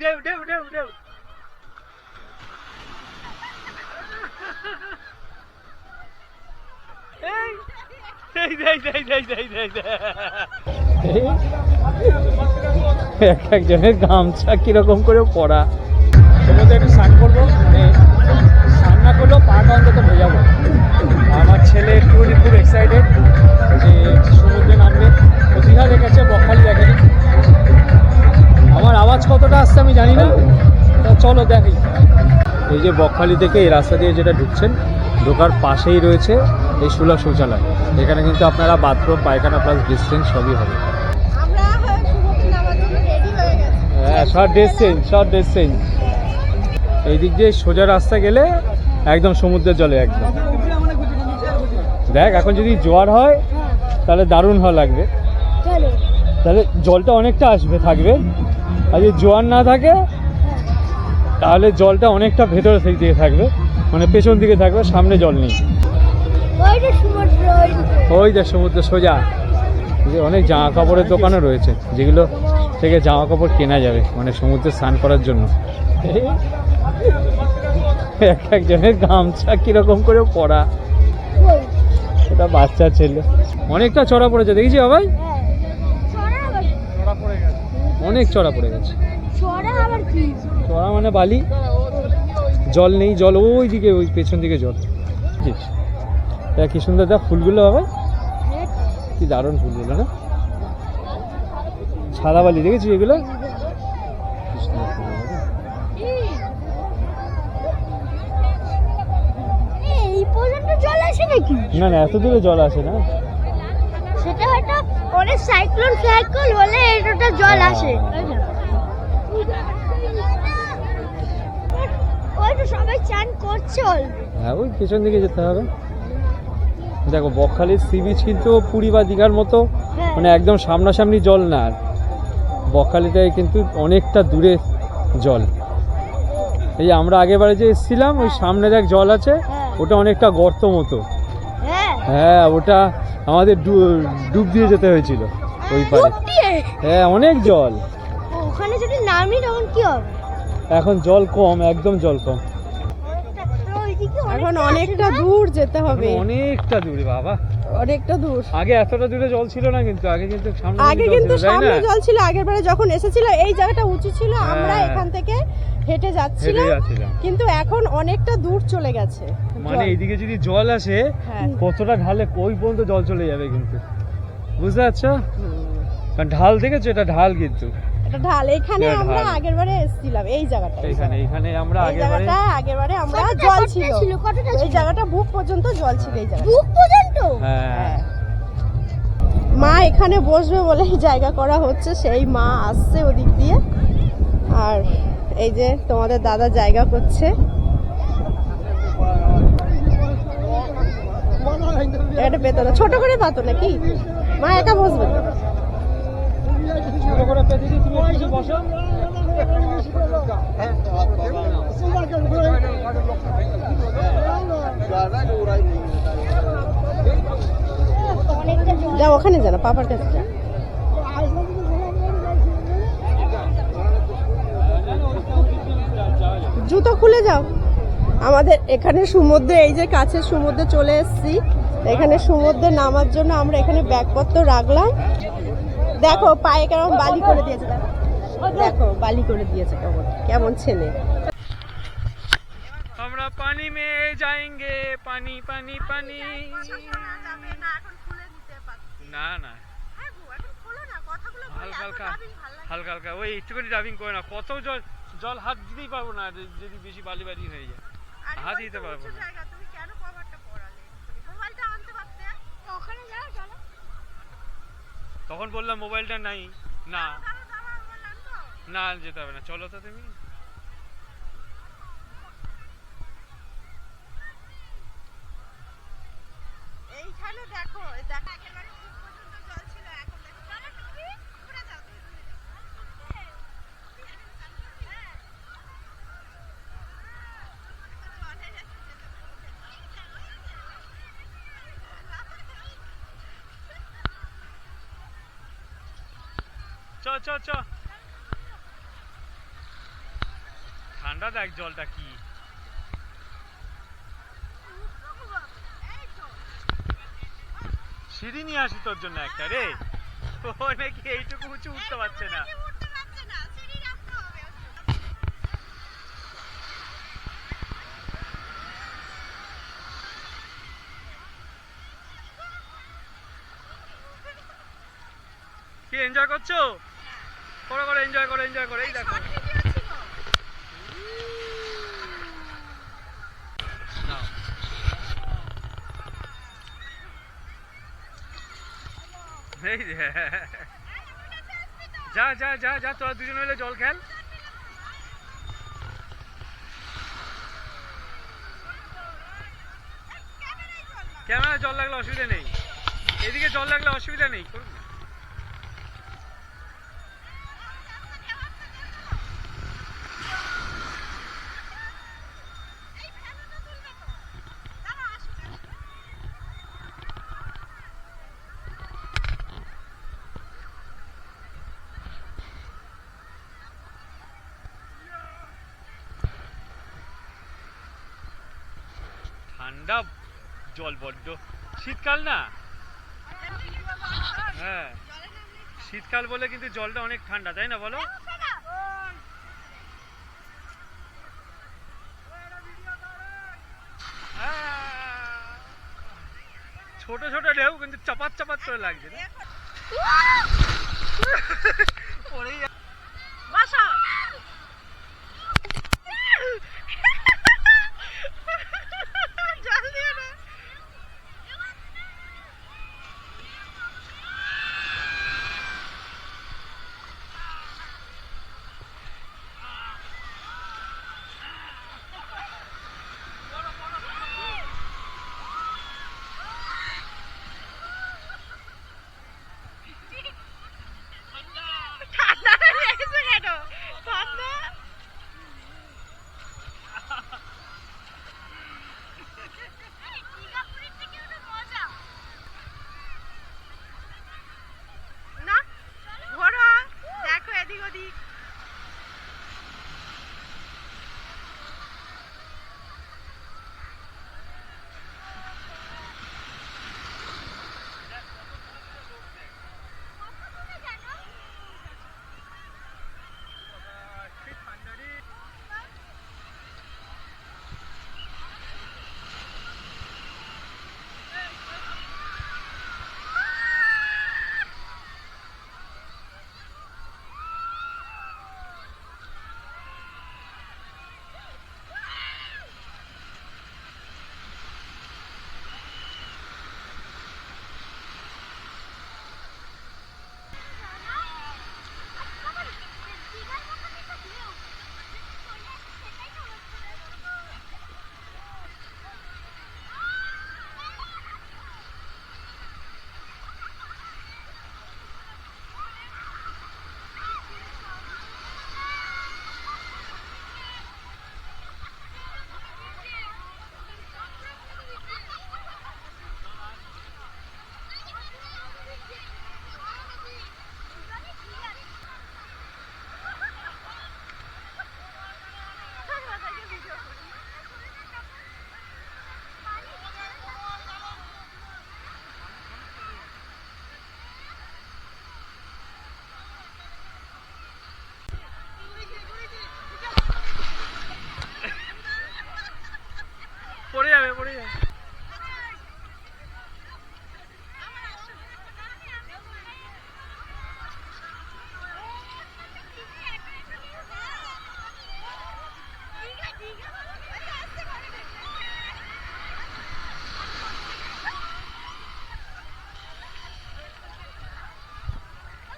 দেও দেও দেও দেও এই দেই দেই দেই দেই দেই দেই এক একজনের গামছা কীরকম করে পড়া তোমাদের একটু স্নান করব? মানে স্নান না করলেও পাটা অন্তত ভেজাবো আমার ছেলে একটু খুব এক্সাইটেড যে সমুদ্রে নামবে। ও দীঘা দেখেছে বকখালি দেখেনি আমার আওয়াজ কতটা আসছে আমি জানি না। তা চলো দেখি। এই যে বকখালি থেকে এই রাস্তা দিয়ে যেটা ঢুকছেন ঢোকার পাশেই রয়েছে এই সুলভ শৌচালয়। এখানে কিন্তু আপনারা বাথরুম পায়খানা প্লাস ডিস্টেন্স সবই হবে আমরা সমুদ্রে নামার জন্য রেডি হয়ে গেছি হ্যাঁ short dress change short dress change এই দিক দিয়ে সোজা রাস্তা গেলে একদম সমুদ্রের জলে একদম। দেখ এখন যদি জোয়ার হয় তাহলে দারুণ ভালো লাগবে। তাহলে জলটা অনেকটা আসবে থাকবে। আর যদি জোয়ার না থাকে তাহলে জলটা অনেকটা ভেতরে থেকে দিকে থাকবে। মানে পেছন দিকে থাকবে সামনে জল নেই। ওই দেখ সমুদ্র সোজা। যে অনেক জামা কাপড়ের দোকানও রয়েছে যেগুলো থেকে জামা কাপড় কেনা যাবে মানে সমুদ্রে স্নান করার জন্য। এক একজনের গামছা কীরকম করে পড়া সেটা বাচ্চা ছেলে। অনেকটা চড়া পড়েছে, দেখেছি বাবাই অনেক চড়া পড়ে গেছে। চড়া মানে বালি? জল নেই, জল ওই দিকে ওই পেছন দিকে জল। কি সুন্দর, দেখ ফুলগুলো হবে কি দারুণ ফুলগুলো, না? সাদা বালি দেখেছিস এগুলো? না? জল আসে নাকি? না না এত দূরে জল আসে না। সেটা হয়তো অনেক সাইক্লোন সাইক্লোন হলে এটা জল আসে। ওই সবাই চান করছে হ্যাঁ ওই পেছন দিকে যেতে হবে। দেখো বকখালির সি বিচ কিন্তু পুরী বা দীঘার মতো হ্যাঁ। মানে একদম সামনাসামনি জল না আর। বকখালিটায় কিন্তু অনেকটা দূরে জল। এই আমরা আগেবারে যে এসেছিলাম ওই সামনে দেখ জল আছে হ্যাঁ। ওটা অনেকটা গর্ত মতো। হ্যাঁ। হ্যাঁ ওটা আমাদের ডু- ডুব দিয়ে যেতে হয়েছিল ওই পারে। হ্যাঁ অনেক জল। ওখানে যদি নামি তখন কি হবে? এখন জল কম একদম জল কম। এখন অনেকটা? দূর যেতে হবে। অনেকটা দূরে বাবা। অনেকটা দূর। আগে এতটা দূরে জল ছিল না কিন্তু আগে কিন্তু সামনে আগে কিন্তু সামনে জল ছিল আগের বারে যখন এসেছিল এই জায়গাটা উঁচু ছিল আমরা হ্যাঁ। এখান থেকে হেঁটে যাচ্ছিলাম কিন্তু এখন অনেকটা দূর চলে গেছে মানে এইদিকে যদি জল আসে হ্যাঁ। কতটা ঢালে ওই পর্যন্ত জল চলে যাবে কিন্তু। বুঝতে পারছ? কারণ ঢাল দেখেছ? এটা ঢাল কিন্তু। এটা ঢাল এখানে আমরা আগের বারে এসেছিলাম এই জায়গাটা এইখানে এইখানে আমরা এই আগে জায়গাটা আগের বারে আমরা জল ছিল? এই জায়গাটা বুক পর্যন্ত জল ছিল এই জায়গাটা। বুক পর্যন্ত হ্যাঁ। হ্যাঁ। মা এখানে বসবে বলে জায়গা করা হচ্ছে সেই মা আসছে ওদিক দিয়ে। আর এই যে তোমাদের দাদা জায়গা করছে। এটা পেতো না ছোট করে পাতো নাকি? মা একা বসবে? যাও ওখানে জানা পাপার কাছে যা জুতো খুলে যাও। আমাদের এখানে সমুদ্রে এই যে কাছে সমুদ্রে চলে এসেছি। এখানে সমুদ্রে নামার জন্য আমরা এখানে ব্যাগপত্র রাখলাম। দেখো পায়ে কেমন বালি করে দিয়েছে দেখো। দেখো বালি করে দিয়েছে কেমন কেমন ছেলে। আমরা পানি মে যাएंगे পানি পানি পানি। না না। হালকা হালকা। হালকা হালকা। ওই একটুখানি ডাবিং করে না কত জল জল হাত দিতেই পারব না যদি- বেশি বালি বালি হয়ে যায়। হাত দিতে পারব না। ওখানে যাও চলো। তখন বললাম মোবাইলটা নাই। না। না যেতে হবে না। চলো তো তুমি। এইখানে দেখো দেখো চ চ ঠান্ডা দেখ জলটা কি। সিঁড়ি নিয়ে আসি তোর জন্য একটা রে। ও নাকি এইটুকু উঁচু উঠতে পারছে না। কি এনজয় করছ? করো করো এনজয় করো এনজয় করো, এই দেখো। যে। যা যা যা তোরা দুজন মিলে জল খেল। ক্যামেরা জল লাগলে অসুবিধা নেই। এদিকে জল লাগলে অসুবিধা নেই। করুন না। ঠান্ডা জল বড্ড। শীতকাল না? হ্যাঁ। শীতকাল বলে কিন্তু জলটা অনেক ঠান্ডা তাই না বলো? ছোট ছোট ঢেউ কিন্তু চাপাত চাপাত করে লাগছে?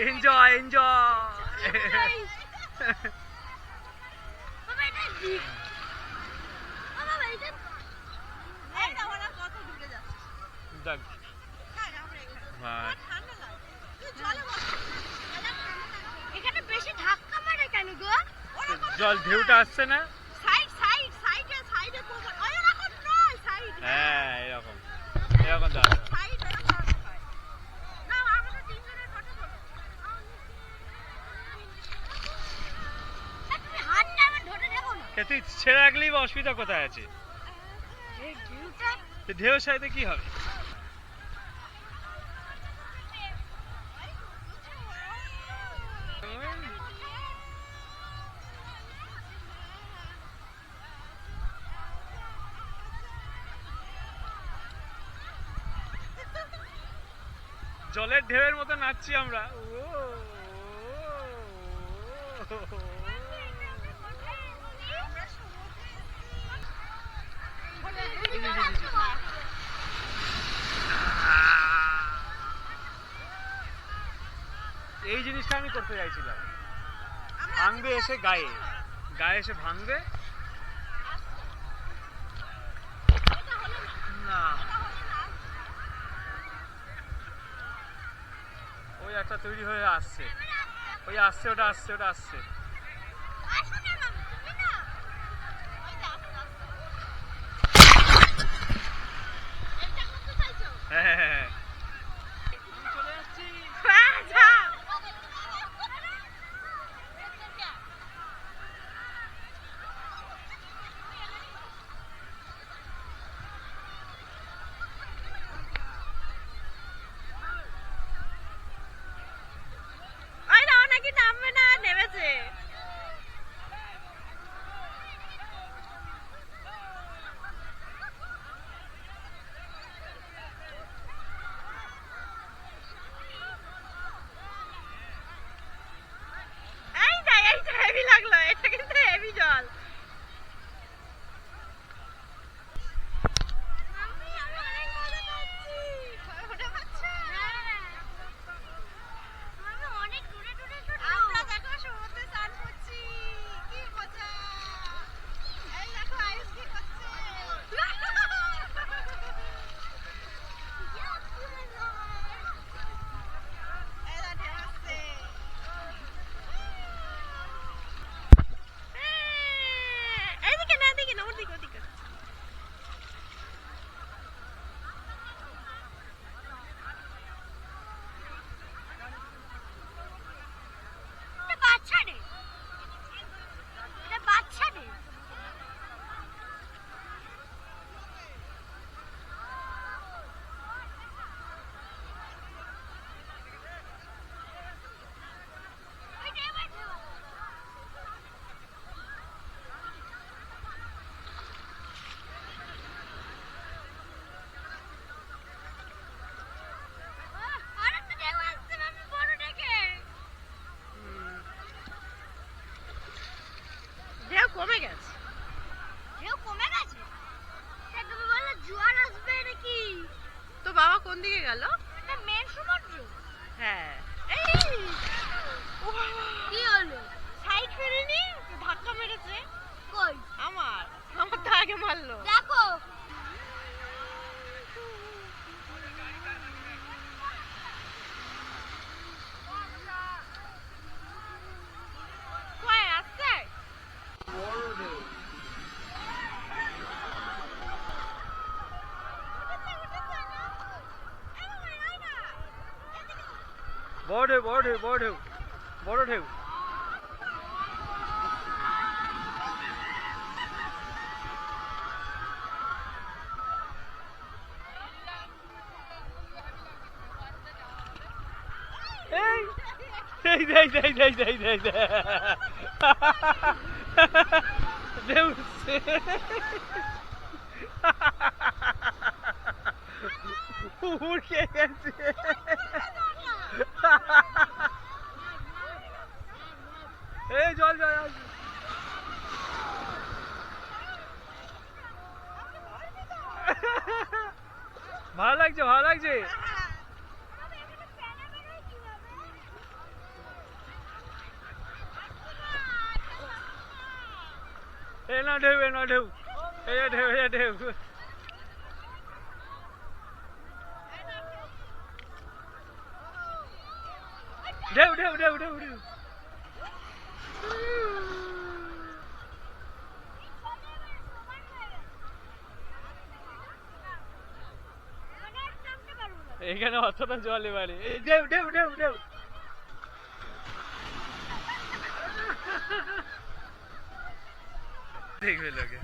এনজয় এনজয় এখানে বেশি ধাক্কা মারে কেন গো জল ঢেউটা আসছে না? সাইড সাইড সাইডে সাইডে কোমর ওই রকম নয় সাইড হ্যাঁ এরকম এরকম দাঁড়া তুই ছেড়ে রাখলেই বা অসুবিধা কোথায় আছে এই ঢেউটা তো ঢেউয়ের সাথে কি হবে জলের ঢেউয়ের মতো নাচছি আমরা ও, আমি করতে চাইছিলাম। ভাঙবে এসে গায়ে। গায়ে এসে ভাঙবে। না। ওই একটা তৈরি হয়ে আসছে। ওই আসছে, ওটা আসছে ওটা আসছে হ্যাঁ হ্যাঁ হ্যাঁ চলে যাচ্ছি ওই না ও নাকি নামবে না নেমেছে এই না এইটা হেভি লাগল এটা কিন্তু হেভি জল অনেক দূরে দূরে আমরা দেখো সমুদ্রে স্নান করছি কি মজা এই দেখো আয়ুষ কি করছে এই দেখো ঢেউ আসছে। এইদিকে না এদিকে না ওদিকে ওদিকে এটা বাচ্চা রে এটা বাচ্চা রে আরেকটা ঢেউ আসছে মামি বড় ডেকে ঢেউ কমে গেছে। ঢেউ কমে গেছে? তা তুমি বললে জোয়ার আসবে নাকি? তো বাবা কোন দিকে গেল? এটা মেন সমুদ্র। হ্যাঁ। এই! ও কি হলো? সাইড ফেরেনি? ধাক্কা মেরেছে। কই? আমার। আমার তো আগে মারলো। বড় ঢেউ বড় ঢেউ বড় ঢেউ বড় ঢেউ। এই দেই দেই দেই দেই দেই দেই। উড়ে গেছে। এই জল জল ভালো লাগছে ভালো লাগছে। এ না ঢেউ এ না ঢেউ। এ ঢেউ এ ঢেউ ঢেউ। এখানে অতটা জলে বাড়ি ডেউ ডেউ ডেউ ডেউ দেখবে লোকে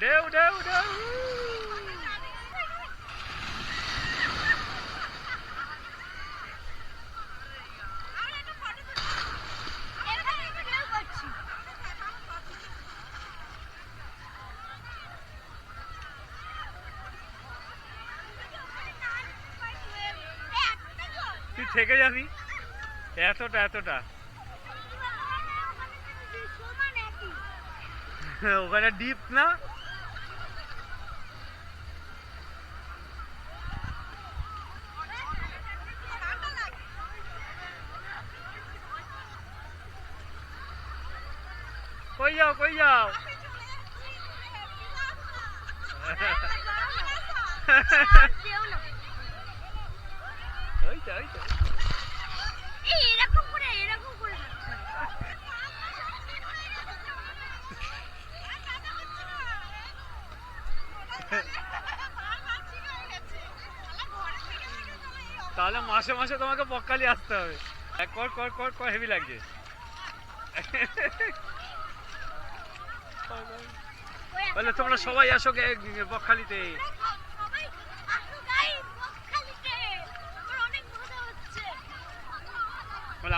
ডেউ ডেউ ডেউ তুই থেকে যাবি? এতটা এতটা। ওখানে ডিপ না? কই যাও কই যাও? Ha ha ha. তাহলে মাসে মাসে তোমাকে বকখালি আসতে হবে। কর কর কর কর হেভি লাগছে। বলে তোমরা সবাই আসো বকখালিতে।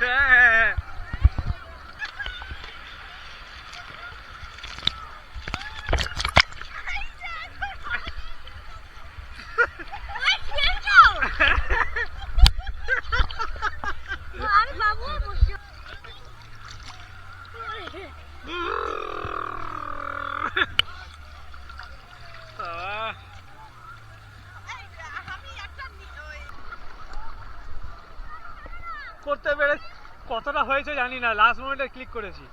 day. কতটা হয়েছে জানি না লাস্ট মোমেন্টে ক্লিক করেছি।